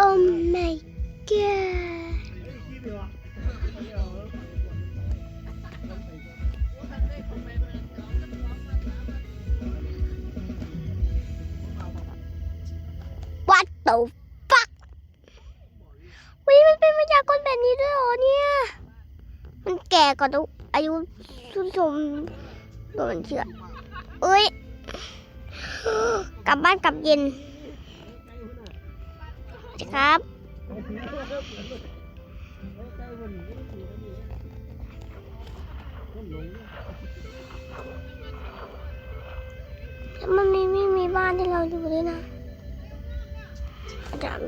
Oh my god วัดตูฟักวิมันเป็นมายากลแบบนี้ด้วยเหรอเนี่ย มันแก่กว่าตัวอายุสุนสมตัวมันเชื่อเอ้ย กลับบ้านกลับเย็น ครับ มันไม่ไม่มีบ้านที่เราอยู่เลยนะจารย์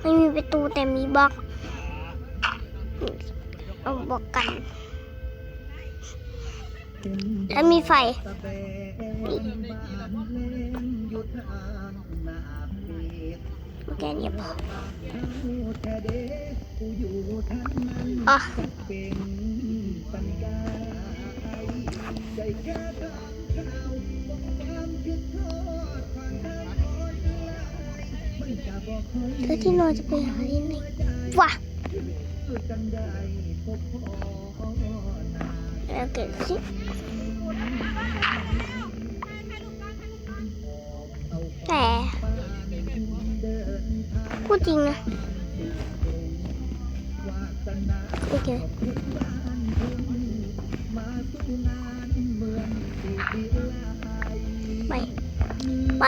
ไม่มีประตูแต่มีบล็อกเอาบล็อกกัน แล้วมีไฟ แกเนี่ยพออะแล้วที่นอนจะไปหาที่ไหนวะ แล้วเก็บสิแต่พูดจริงนะโอเคไป ไป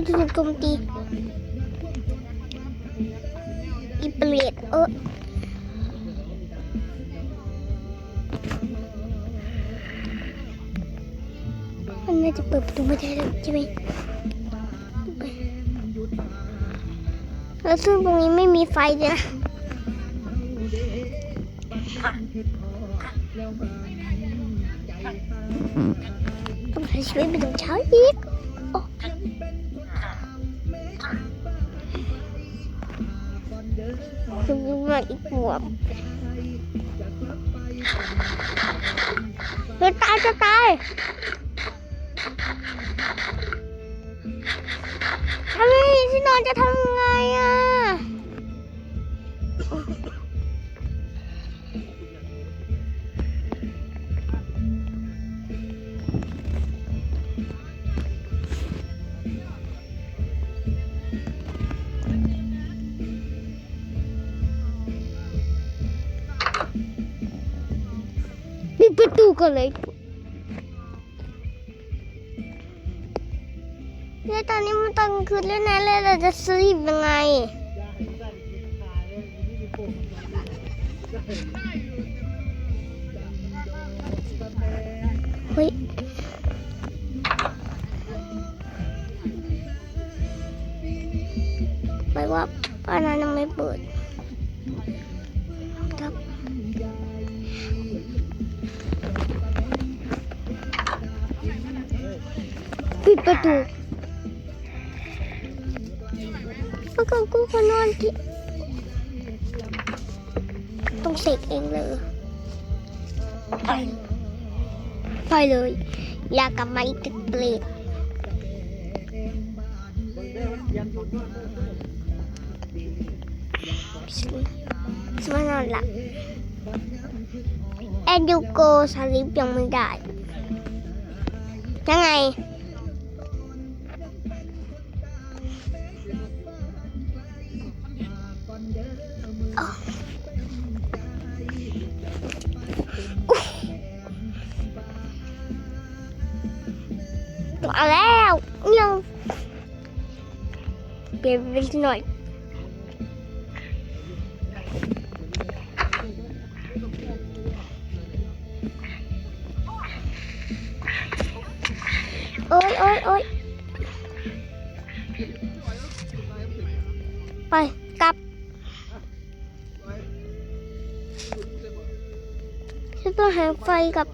คุณจะถูกโจมตีอีเปรตเออมันน่าจะเปิดประตูไม่ได้แล้วใช่ไหมแล้วซึ่งตรงนี้ไม่มีไฟเลยนะต้องใช้ชีวิตไปถึงเช้าอีกโอ้ คือมาอีกหัวจะตายจะตายทำไมที่นอนจะทำยังไงอะ กันเลยเนี่ยตอนนี้มันตอนกลางคืนแล้วนะแล้วเราจะซื้อยังไงเฮ้ยไม่ว่าป้านั้นไม่เปิด ปิดประตูแล้วก็กูก็นอนที่ต้องเสกเองเลยไปไปเลย อยากกลับมาอีกเปรตสมานอนหลับแอนยูโกสลิปยังไม่ได้ยังไง เอาแล้วยังเบรไปหน่อยโอ๊ยโอ๊ยโอ๊ยไปกลับฉันต้องหาไฟกับ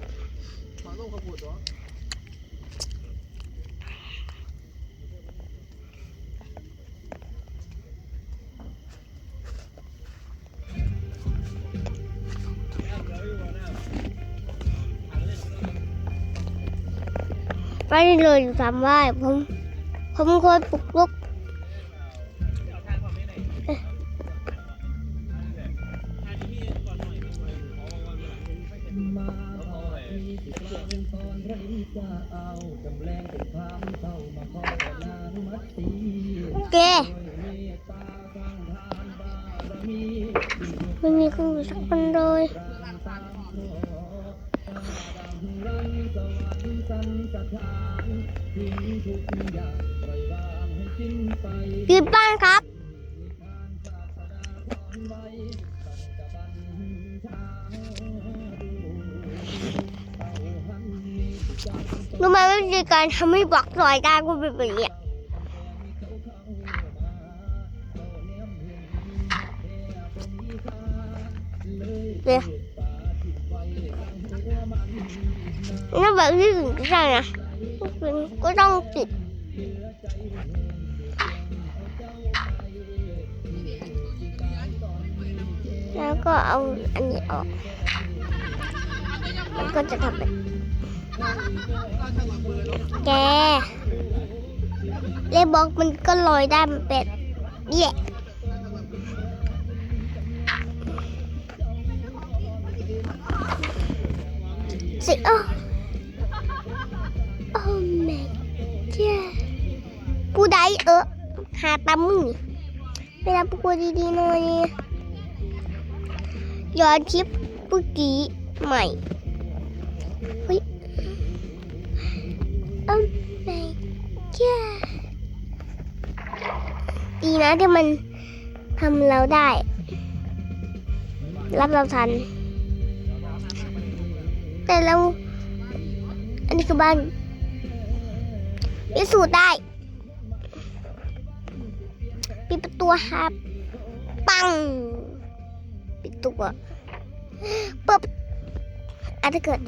ไปเลยอยู่ทำไหว้ผม ผมควรปลุกลุกเอ๊ะเกไม่มีเครื่องอยู่สักคนเลย กินบ้านครับ รู้ไหมวิธีการทำให้บล็อกลอยได้ก็เป็นแบบนี้เดี๋ย นั่แบบที่อื่นก็ใช่นะก็ต้องติดแล้วก็เอาอันนี้ออก มันก็จะทำเป็นแกเลบล็อกมันก็ลอยได้มันเป็นเย่สิโอ้โอ้ ได้เออหาตามึงเวลาพูดดีๆหน่อยย้อนคลิปเมื่อกี้ใหม่เฮ้ยโอ้ไม่จ้าดีนะที่มันทำเราได้ รับเราทัน แต่เรา อันนี้คือบ้านพิสูจน์ได้ ปิดประตูครับปังปิดตัวปุ๊บอาจจะเกิด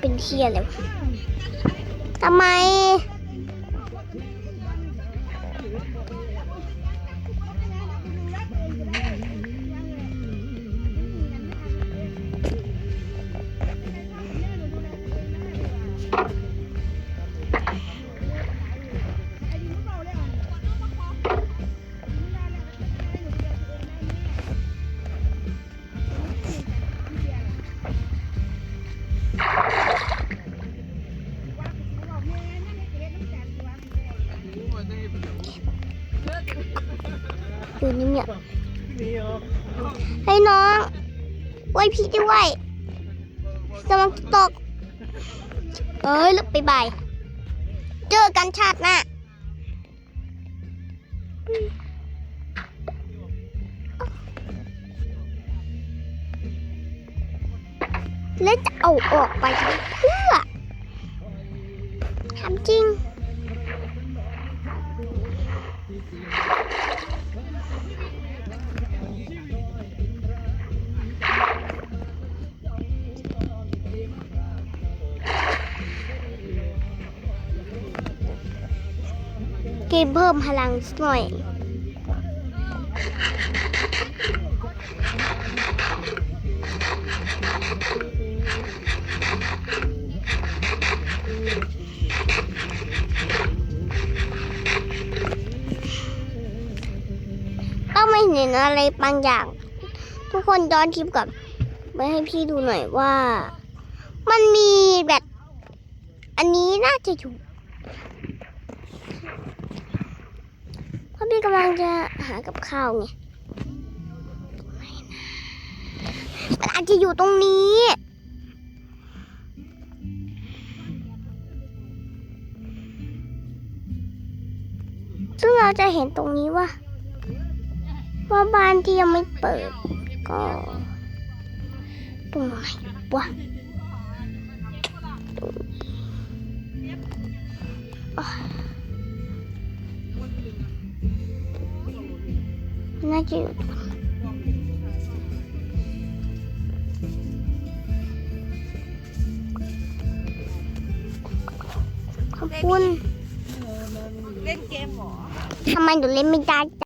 เป็นเทียเลยวทำไม อยู่นิ่งเนี่ยให้น้องไว้พี่ด้วยกำลังจะตก เอ้ยลึกไปบาย เจอกันชาติหน้าแล้วจะเอาออกไปทำเพื่อทำจริง กินเพิ่มพลังสักหน่อย ไม่เห็นอะไรบางอย่าง ทุกคนย้อนคลิปกลับไปให้พี่ดูหน่อยว่า มันมีแบบ อันนี้น่าจะอยู่เพราะพี่กำลังจะหากับข้าวไงมันอาจจะอยู่ตรงนี้ซึ่งเราจะเห็นตรงนี้ว่า ว่าบ้านที่ยังไม่เปิด ก็ตรงไหนวะตรงนี้อะน่าจะอยู่ตรงนี้ขอบคุณ เล่นเกมเหรอทำไมหนูเล่นไม่ได้